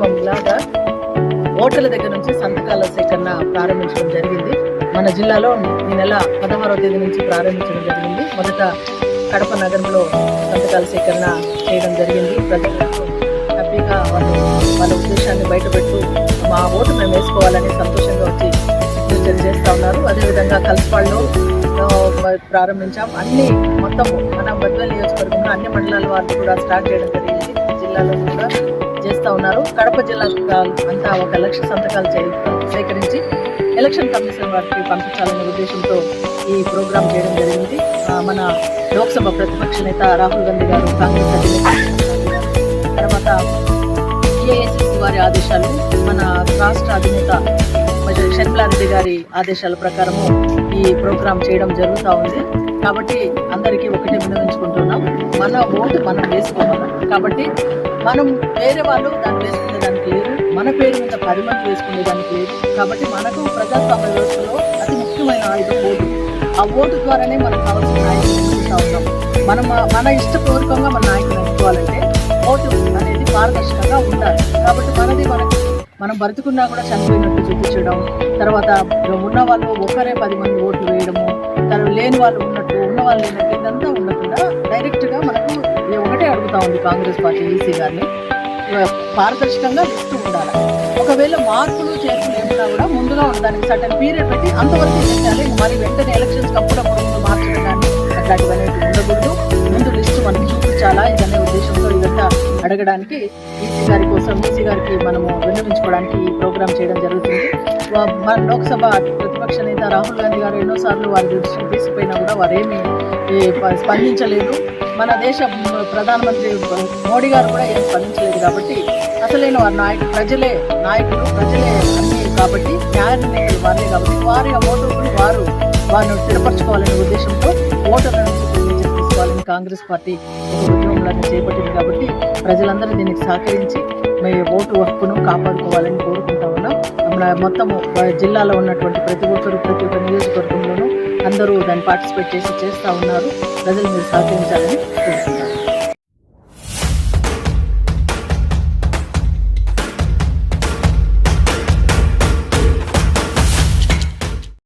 ఉద్యమం లాగా ఓటర్ల దగ్గర నుంచి సంతకాల సేకరణ ప్రారంభించడం జరిగింది. మన జిల్లాలో ఈ నెల పదహారవ తేదీ నుంచి ప్రారంభించడం జరిగింది. మొదట కడప నగరంలో సంతకాల సేకరణ చేయడం జరిగింది. ప్రజలు హ్యాపీగా వాళ్ళు వాళ్ళ ఉద్దేశాన్ని బయటపెట్టు మా ఓటు మేము వేసుకోవాలని సంతోషంగా వచ్చి సిగ్నేచర్ చేస్తూ ఉన్నారు. అదేవిధంగా కల్పాల్లో ప్రారంభించాం. అన్ని మొత్తం మన బద్వల్ నియోజకవర్గంలో అన్ని మండలాల వారిని కూడా స్టార్ట్ చేయడం జరిగింది. జిల్లాలో కూడా చేస్తూ ఉన్నారు. కడప జిల్లా అంతా ఒక లక్ష సంతకాలు చే- సేకరించి ఎలక్షన్ కమిషన్ వారికి పంపించాలనే ఉద్దేశంతో ఈ ప్రోగ్రాం చేయడం జరిగింది. మన లోక్సభ ప్రతిపక్ష నేత రాహుల్ గాంధీ గారు కాంగ్రెస్ తర్వాత ఏఐసిసి వారి ఆదేశాలు మన రాష్ట్ర అధినేత మరి షర్మిలారెడ్డి గారి ఆదేశాల ప్రకారము ఈ ప్రోగ్రాం చేయడం జరుగుతూ ఉంది. కాబట్టి అందరికీ ఒకటే వినవించుకుంటున్నాం మన ఓటు మనం వేసుకోవాలి. కాబట్టి మనం వేరే వాళ్ళు దాన్ని వేసుకునే దానికి లేదు. మన పేరు మీద పది మంది వేసుకునే దానికి లేదు. కాబట్టి మనకు ప్రజాస్వామ్య వ్యవస్థలో అతి ముఖ్యమైన ఆయుధం ఓటు. ఆ ఓటు ద్వారానే మనకు కావాల్సిన నాయకులు ఎన్నుకుంటా ఉన్నాం. మనం మన ఇష్టపూర్వకంగా మన నాయకులు ఎంచుకోవాలంటే ఓటు అనేది పారదర్శకంగా ఉండాలి. కాబట్టి మనది మనం బ్రతుకున్నా కూడా చనిపోయినట్టు చూపించడం తర్వాత ఉన్న వాళ్ళు ఒకరే పది మంది ఓట్లు వేయడము తర్వాత లేని వాళ్ళు ఉన్నట్టు ఉన్న వాళ్ళు లేనట్టు ఇదంతా ఉండకుండా డైరెక్ట్గా మనకు ఒకటే అడుగుతా ఉంది కాంగ్రెస్ పార్టీ ఈసీ గారిని. పారదర్శకంగా ఇస్తూ ఉండాలి. ఒకవేళ మార్పులు చేర్పులు ఏమైనా కూడా ముందుగా ఉండడానికి సర్టన్ పీరియడ్ పెట్టి అంతవరకు చేయాలి మరి వెంటనే ఎలక్షన్స్ అప్పుడప్పుడు ముందు మార్చడం కానీ అట్లాంటివన్నీ ఉండకూడదు. ముందు లిస్ట్ మనకి చూపించాలా? ఇదన్నీ అడగడానికి ఈసీ గారి కోసం ఈసీ గారికి మనము విన్నవించుకోవడానికి ఈ ప్రోగ్రామ్ చేయడం జరుగుతుంది. మన లోక్సభ ప్రతిపక్ష నేత రాహుల్ గాంధీ గారు ఎన్నోసార్లు వారి దృష్టికి తీసుకుపోయినా కూడా వారేమీ స్పందించలేదు. మన దేశ ప్రధానమంత్రి మోడీ గారు కూడా ఏం స్పందించలేదు కాబట్టి అసలైన వారి నాయకులు ప్రజలే నాయకులు ప్రజలే అన్ని కాబట్టి న్యాయ నిర్ణయాలు వారే కాబట్టి వారి ఆ ఓటుకుని వారు వారిని స్థిరపరచుకోవాలనే ఉద్దేశంతో ఓటర్ల నుంచి కాంగ్రెస్ పార్టీ చేపట్టింది కాబట్టి ప్రజలందరూ దీనికి సహకరించి మీ ఓటు హక్కును కాపాడుకోవాలని కోరుకుంటా ఉన్నాం. మన మొత్తము జిల్లాలో ఉన్నటువంటి ప్రతి ఒక్కరు ప్రతి ఒక్క నియోజకవర్గంలోనూ అందరూ దాన్ని పార్టిసిపేట్ చేసి చేస్తూ ఉన్నారు. ప్రజలు మీరు సహకరించాలని